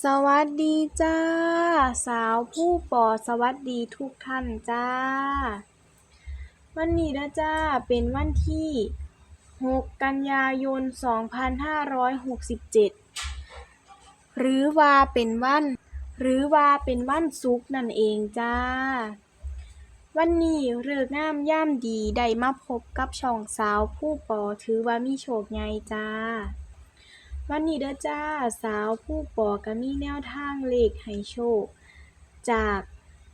สวัสดีจ้า สาวผู้ปอสวัสดีทุกท่านจ้า วันนี้นะจ้าเป็นวันที่ 6 กันยายน 2567 หรือว่าเป็นวัน หรือว่าเป็นวันศุกร์นั่นเองจ้า วันนี้ฤกษ์งามยามดีได้มาพบกับช่องสาวผู้ปอถือว่ามีโชคใหญ่จ้า วันนี้เด้อจ้าสาวผู้ปอก็มีแนวทางเลขให้โชค จาก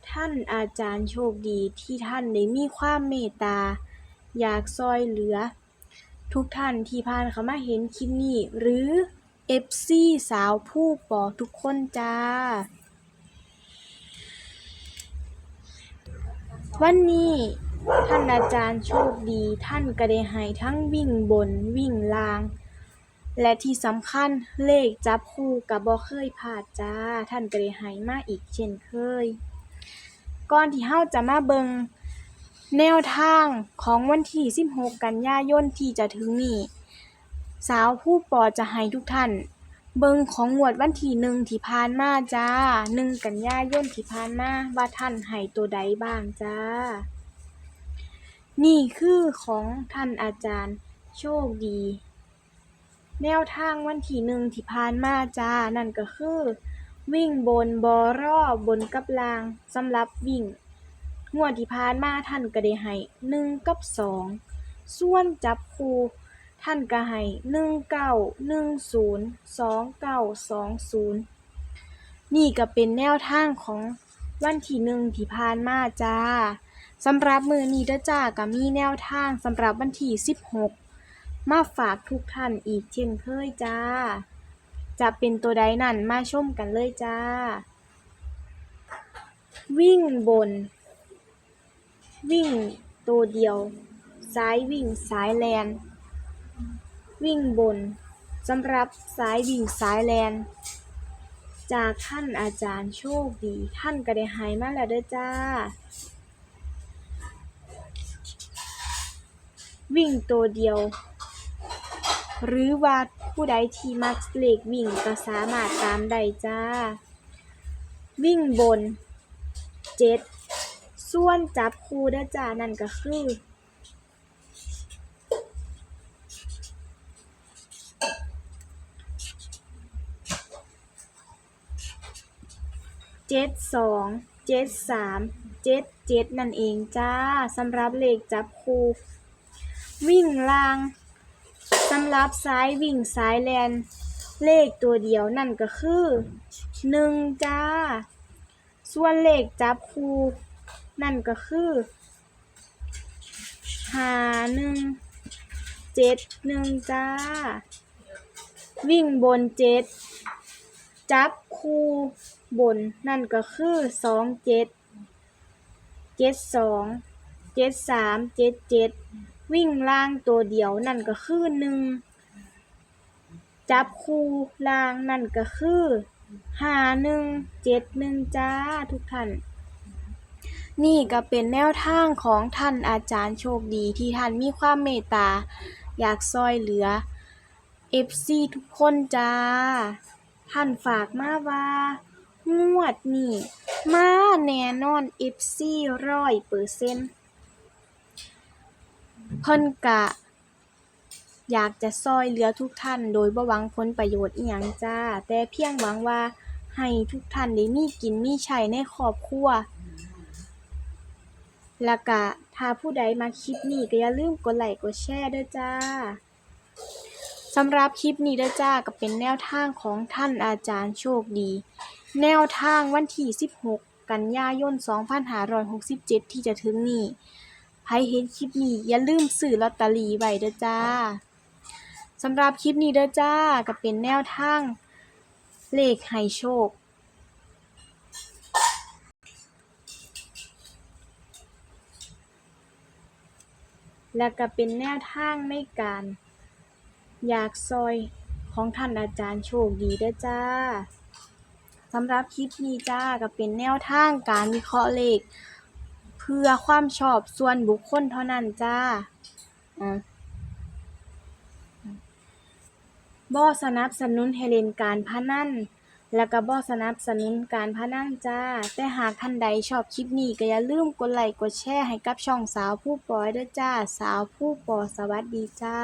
ท่านอาจารย์โชคดีที่ท่านได้มีความเมตตา อยากซอยเหลือ ทุกท่านที่ผ่านเข้ามาเห็นคลิปนี้ หรือ FC สาวผู้ปอทุกคนจ้า วันนี้ท่านอาจารย์โชคดีท่านก็ได้ให้ทั้งวิ่งบนวิ่งล่าง และที่สำคัญเลขจับคู่กับบ่เคยพลาดจ้า ท่านก็ได้ให้มาอีกเช่นเคย ก่อนที่เฮาจะมาเบิงแนวทางของวันที่ 16 กันยายนที่จะถึงนี้สาวผู้ปอจะให้ทุกท่าน เบิงของงวดวันที่หนึ่งที่ผ่านมาจ้าหนึ่งกันยายนที่ผ่านมาว่าท่านให้ตัวใดบ้างจ้า นี่คือของท่านอาจารย์โชคดี แนวทางวันที่หนึ่งที่ผ่านมาจ้า นั่นก็คือ วิ่งบนบอรอบนกับลางสำหรับวิ่ง งวดที่ผ่านมาท่านก็ได้ให้หนึ่งกับสองส่วนจับคู่ท่านก็ให้หนึ่งเก้าหนึ่งศูนย์สองเก้าสองศูนย์นี่ก็เป็นแนวทางของวันที่หนึ่งที่ผ่านมาจ้าสำหรับมือนี้เด้อจ้าก็มีแนวทางสำหรับวันที่สิบหก มาฝากทุกท่านอีกเช่นเคยจ้า จะเป็นตัวใดนั่นมาชมกันเลยจ้า วิ่งบน วิ่งตัวเดียว ซ้ายวิ่งซ้ายแลน วิ่งบนสำหรับซ้ายวิ่งซ้ายแลน จากท่านอาจารย์โชคดี ท่านก็ได้หายมาแล้วเด้อจ้า วิ่งตัวเดียว หรือว่าผู้ใดที่มักเลขวิ่งก็สามารถตามได้จ้า วิ่งบนเจ็ดส่วนจับคู่ด้จ้านั่นก็คือเจ็ดสองเจ็ดสามเจ็ดเจ็ดนั่นเองจ้าสำหรับเลขจับคู่ วิ่งล่าง สำหรับซ้ายวิ่งซ้ายแลน เลขตัวเดียวนั่นก็คือหนึ่งจ้า ส่วนเลขจับคู่นั่นก็คือหาหนึ่งเจ็ดหนึ่งจ้า วิ่งบนเจ็ดจับคู่บนนั่นก็คือสองเจ็ดเจ็ดสองเจ็ดสามเจ็ดเจ็ด วิ่งล่างตัวเดียวนั่นก็คือหนึ่งจับคู่ล่างนั่นก็คือห้าหนึ่งเจ็ดหนึ่งจ้าทุกท่าน นี่ก็เป็นแนวทางของท่านอาจารย์โชคดีที่ท่านมีความเมตตา อยากซอยเหลือ FC ทุกคนจ้า ท่านฝากมาว่างวดนี้มาแน่นอน FC ร้อยเปอร์เซ็นต์ เพิ่นกะอยากจะซอยเหลือทุกท่านโดยบ่หวังผลประโยชน์อิหยังจ้า แต่เพียงหวังว่าให้ทุกท่านได้มีกินมีใช้ในครอบครัว แล้วก็ถ้าผู้ใดมาคลิปนี้ก็อย่าลืมกดไลค์กดแชร์ด้วยจ้าสำหรับคลิปนี้เด้อจ้าก็เป็นแนวทางของท่านอาจารย์โชคดี แนวทางวันที่ 16 กันยายน 2567 ที่จะถึงนี้ ใครเห็นคลิปนี้อย่าลืมซื้อลอตเตอรี่ไว้เด้อจ้าสำหรับคลิปนี้เด้อจ้าก็เป็นแนวทางเลขให้โชค และก็เป็นแนวทางในการ อยากซอยของท่านอาจารย์โชคดีเด้อจ้าสำหรับคลิปนี้จ้าก็เป็นแนวทางการวิเคราะห์เลข พื่อความชอบส่วนบุคคลเท่านั้นจ้าบ่สนับสนุนให้เล่นการพนันแล้วก็บ่สนับสนุนการพนันจ้า แต่หากท่านใดชอบคลิปนี้ก็อย่าลืมกดไลค์กดแชร์ให้กับช่องสาวผู้ปอยด้อจ้า สาวผู้ปอสวัสดีจ้า